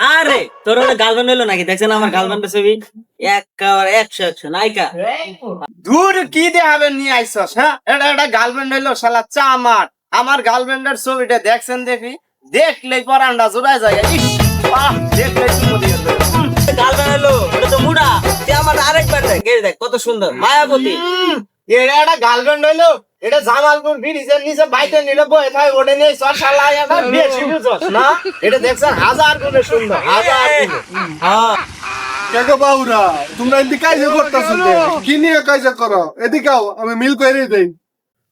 আরে তোর ওটা গার্লফ্রেন্ড হলো নাকি? দেখছেন আমার গার্লফ্রেন্ডের ছবি? একেবারে একশো একশো নায়িকা। দূর কি দেখাবে নিয়ে আইসস হ্যাঁ? এটা একটা গার্লফ্রেন্ড হইল শালা চামার। আমার গার্লফ্রেন্ডের ছবিটা দেখছেন দেখি? দেখলেই পরান্ডা জোড়ায় যায়। বাহ, দিয়ে দেবে। গার্লফ্রেন্ড হলো ওটা তো মুডা। তুই আমার আরেকবার দেখ কত সুন্দর মায়াবতী। এটা একটা গার্লফ্রেন্ড হইল এটা জামালপুর ব্রিজের নিচে বাইতে নিলে বয়ে থাকে ওটা নিয়ে সর শালা বেশি বুঝছস না? এটা দেখছেন হাজার গুণে সুন্দর হাজার গুণে। হ্যাঁ। কাকা বাউরা তোমরা এদিকে কাজে করতেছো কি নিয়ে কাজে করো? এদিকে আও, আমি মিল করে দেই।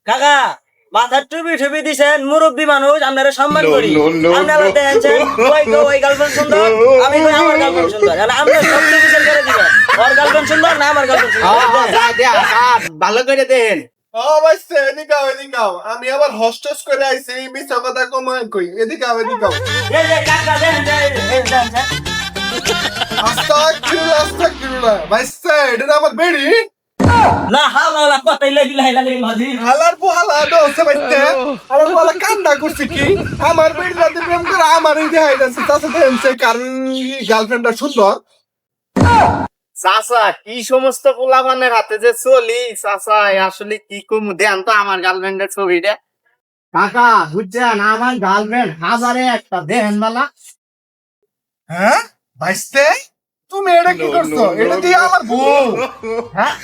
কাকা মাথার টুপি টুপি দিছেন মুরব্বী মানুষ আপনারা সম্মান করি। আপনি দেখেন ওই গো ওই গার্লফ্রেন্ড সুন্দর আমি কই আমার গার্লফ্রেন্ড সুন্দর। আমরা সব ডিভিশন করে দিবেন। ওর গার্লফ্রেন্ড সুন্দর না আমার গার্লফ্রেন্ড হ্যাঁ, সুন্দর? হ্যাঁ, যা, যা, কাট, ভালো করে দেন। ও বাইছে এদিকে আও, এদিকে আও। আমি আবার হোস্টেস করে আইছি মিছা কথা কমায় কই এদিকে আও, এদিকে আও। এই যে কাকা দেখেন যে, এই আস্তাগফিরুল্লাহ, আস্তাগফিরুল্লাহ। বাইছে, এটা আমার বেড়ি। না মাঝি হালার বাইতে। পোহালা কান্দা করছে কি? আমার বেড়ি রাতে প্রেম করে আমারই দেখাই যাচ্ছে। তার সাথে এমসে কারণ গার্লফ্রেন্ডটা সুন্দর চাচা কি সমস্ত পোলাপানের হাতে যে চলি? চাচা আসলে কি কম? দেন তো আমার গার্লফ্রেন্ডের ছবিটা কাকা বুঝছেন? আমার গার্লফ্রেন্ড হাজারে একটা দেন বালা। হ্যাঁ? বাইসতে তুমি এটা কি করছ? এটা দিয়ে আমার বউ। হ্যাঁ?